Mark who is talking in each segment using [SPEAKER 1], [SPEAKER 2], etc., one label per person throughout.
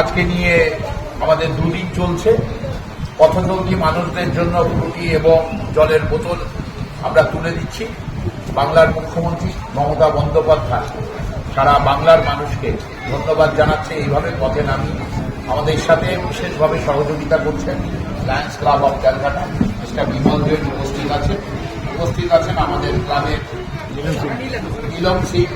[SPEAKER 1] আজকে নিয়ে আমাদের দুদিন চলছে। পথচলতি মানুষদের জন্য ফ্রুটি এবং জলের বোতল আমরা তুলে দিচ্ছি। বাংলার মুখ্যমন্ত্রী মমতা বন্দ্যোপাধ্যায় সারা বাংলার মানুষকে ধন্যবাদ জানাচ্ছে। এইভাবে পথে নামিয়ে আমাদের সাথে বিশেষভাবে সহযোগিতা করছেন Lions club of Calcutta mister Bimal Deb উপস্থিত আছেন। উপস্থিত আছেন আমাদের ক্লাবের নীলম সিং।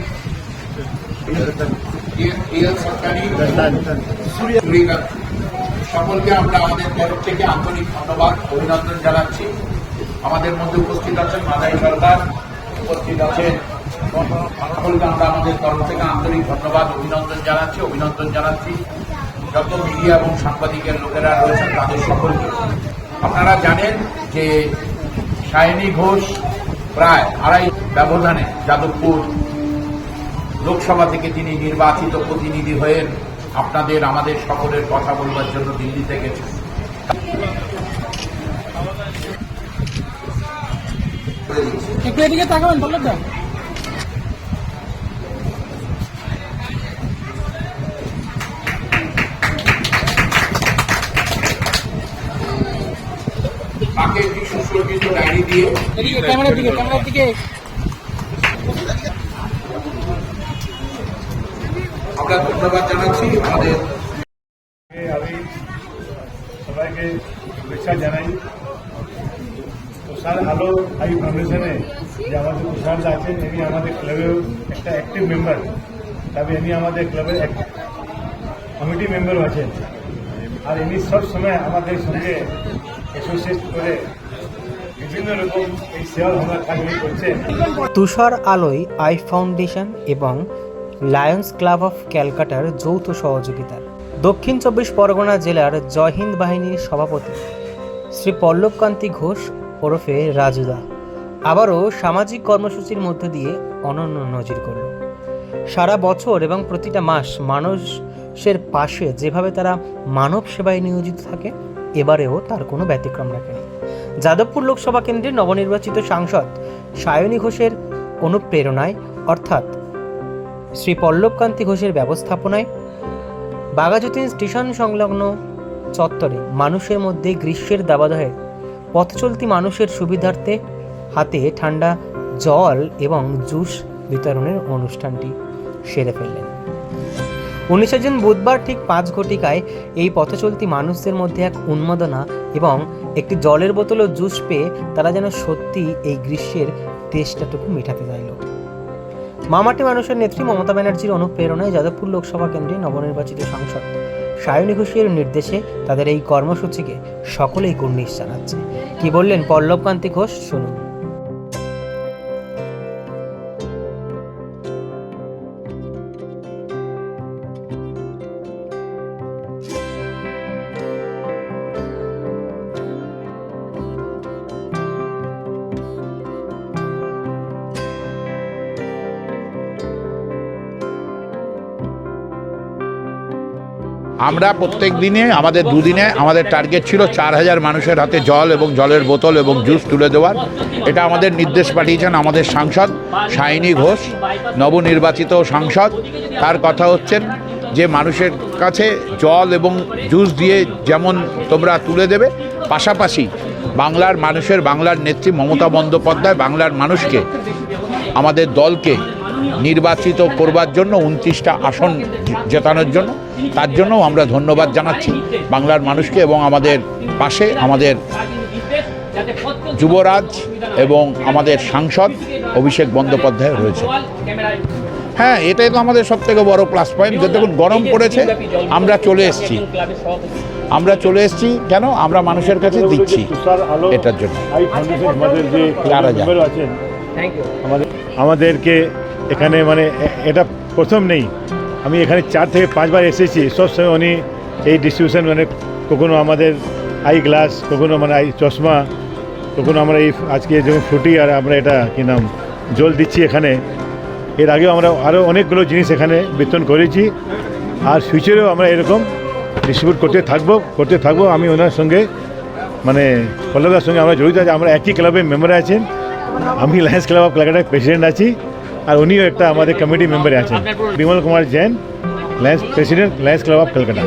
[SPEAKER 1] সকলকে আমরা আমাদের তরফ থেকে আন্তরিক ধন্যবাদ অভিনন্দন জানাচ্ছি। আমাদের মধ্যে উপস্থিত আছেন মাদাই সরকার উপস্থিত আছেন সকলকে আমরা আমাদের তরফ থেকে আন্তরিক ধন্যবাদ অভিনন্দন জানাচ্ছি অভিনন্দন জানাচ্ছি। যত মিডিয়া এবং সাংবাদিকের লোকেরা রয়েছেন তাদের সকলকে। আপনারা জানেন যে সায়নী ঘোষ প্রায় আড়াই ব্যবধানে যাদবপুর লোকসভা থেকে তিনি নির্বাচিত প্রতিনিধি হয়ে আপনাদের আমাদের সকলের কথা বলবার জন্য দিল্লিতে গেছেন।
[SPEAKER 2] একটু এদিকে তাকাবেন বললেন তো।
[SPEAKER 1] তাকে একটি সুসজ্জিত ডায়েরি দিয়ে
[SPEAKER 2] ক্যামেরার দিকে ক্যামেরার দিকে।
[SPEAKER 1] ধন্যবাদ জানাচ্ছি আমাদের
[SPEAKER 3] আমি সবাইকে শুভেচ্ছা জানাই। তুষার আলো আই ফাউন্ডেশনে যে আমাদের তুষার আছেন ইনি আমাদের ক্লাবের একটা অ্যাক্টিভ মেম্বার তবে ইনি আমাদের ক্লাবের কমিটি মেম্বারও আছেন। আর ইনি সব সময় আমাদের সঙ্গে অ্যাসোসিয়েট করে বিভিন্ন রকম এই সেবা ভাবনা
[SPEAKER 4] তুষার আলোয় আই ফাউন্ডেশন এবং লায়ন্স ক্লাব অফ ক্যালকাটার যৌথ সহযোগিতায় দক্ষিণ চব্বিশ পরগনা জেলার জয়হিন্দ বাহিনীর সভাপতি শ্রী পল্লবকান্তি ঘোষ ওরফে রাজুদা আবারও সামাজিক কর্মসূচির মধ্য দিয়ে অনন্য নজির করল। সারা বছর এবং প্রতিটা মাস মানুষের পাশে যেভাবে তারা মানব সেবায় নিয়োজিত থাকে, এবারেও তার কোনো ব্যতিক্রম রাখেনি। যাদবপুর লোকসভা কেন্দ্রের নবনির্বাচিত সাংসদ সায়নী ঘোষের অনুপ্রেরণায়, অর্থাৎ শ্রী পল্লবকান্তি ঘোষের ব্যবস্থাপনায় বাঘাযতীন স্টেশন সংলগ্ন চত্বরে মানুষের মধ্যে গ্রীষ্মের দাবাদহে পথচলতি মানুষের সুবিধার্থে হাতে ঠান্ডা জল এবং জুস বিতরণের অনুষ্ঠানটি সেরে ফেললেন। উনিশে জুন বুধবার ঠিক পাঁচ ঘটিকায় এই পথচলতি মানুষদের মধ্যে এক উন্মাদনা এবং একটি জলের বোতল ও জুস পেয়ে তারা যেন সত্যি এই গ্রীষ্মের তেষ্টাটুকু মেটাতে চাইল। মামাটি মানুষের নেত্রী মমতা ব্যানার্জির অনুপ্রেরণায় যাদবপুর লোকসভা কেন্দ্রে নবনির্বাচিত সাংসদ সায়নী ঘোষের নির্দেশে তাদের এই কর্মসূচিকে সকলেই কুর্নিশ জানাচ্ছে। কি বললেন পল্লবকান্তি ঘোষ, শুনুন।
[SPEAKER 1] আমরা প্রত্যেক দিনে, আমাদের দুদিনে, আমাদের টার্গেট ছিল চার হাজার মানুষের হাতে জল এবং জলের বোতল এবং জুস তুলে দেওয়ার। এটা আমাদের নির্দেশ পাঠিয়েছেন আমাদের সাংসদ সাইনী ঘোষ, নবনির্বাচিত সাংসদ। তার কথা হচ্ছেন যে মানুষের কাছে জল এবং জুস দিয়ে যেমন তোমরা তুলে দেবে, পাশাপাশি বাংলার মানুষের, বাংলার নেত্রী মমতা বন্দ্যোপাধ্যায়, বাংলার মানুষকে, আমাদের দলকে নির্বাচিত করবার জন্য উনত্রিশটা আসন জেতানোর জন্য। তার জন্য আমরা ধন্যবাদ জানাচ্ছি বাংলার মানুষকে এবং আমাদের পাশে আমাদের যুবরাজ এবং আমাদের সাংসদ অভিষেক বন্দ্যোপাধ্যায় রয়েছে। হ্যাঁ এটাই তো আমাদের সব থেকে বড় প্লাস পয়েন্ট যে দেখুন গরম পড়েছে আমরা চলে এসেছি। আমরা চলে এসেছি কেন? আমরা মানুষের কাছে দিচ্ছি এটার জন্য।
[SPEAKER 3] যে
[SPEAKER 1] চার হাজার।
[SPEAKER 3] আমাদের আমাদেরকে এখানে মানে এটা প্রথম নেই। আমি এখানে চার থেকে পাঁচবার এসেছি। সবসময় উনি এই ডিস্ট্রিবিউশন মানে কখনো আমাদের আই গ্লাস কখনো মানে আই চশমা, কখনো আমরা এই আজকে যেমন ফ্রুটি আর আমরা এটা কি নাম, জল দিচ্ছি এখানে। এর আগেও আমরা আরও অনেকগুলো জিনিস এখানে বিতরণ করেছি। আর ফিউচারেও আমরা এরকম ডিস্ট্রিবিউট করতে থাকব করতে থাকব। আমি ওনার সঙ্গে মানে পল্লবদার সঙ্গে আমরা জড়িত আছি। আমরা একই ক্লাবের মেম্বার আছেন। আমি লায়ন্স ক্লাব অফ ক্যালকাটার প্রেসিডেন্ট আছি, আর উনিও একটা আমাদের কমিটি মেম্বারে আছেন। Bimal Kumar Jain Lions president Lions club of Calcutta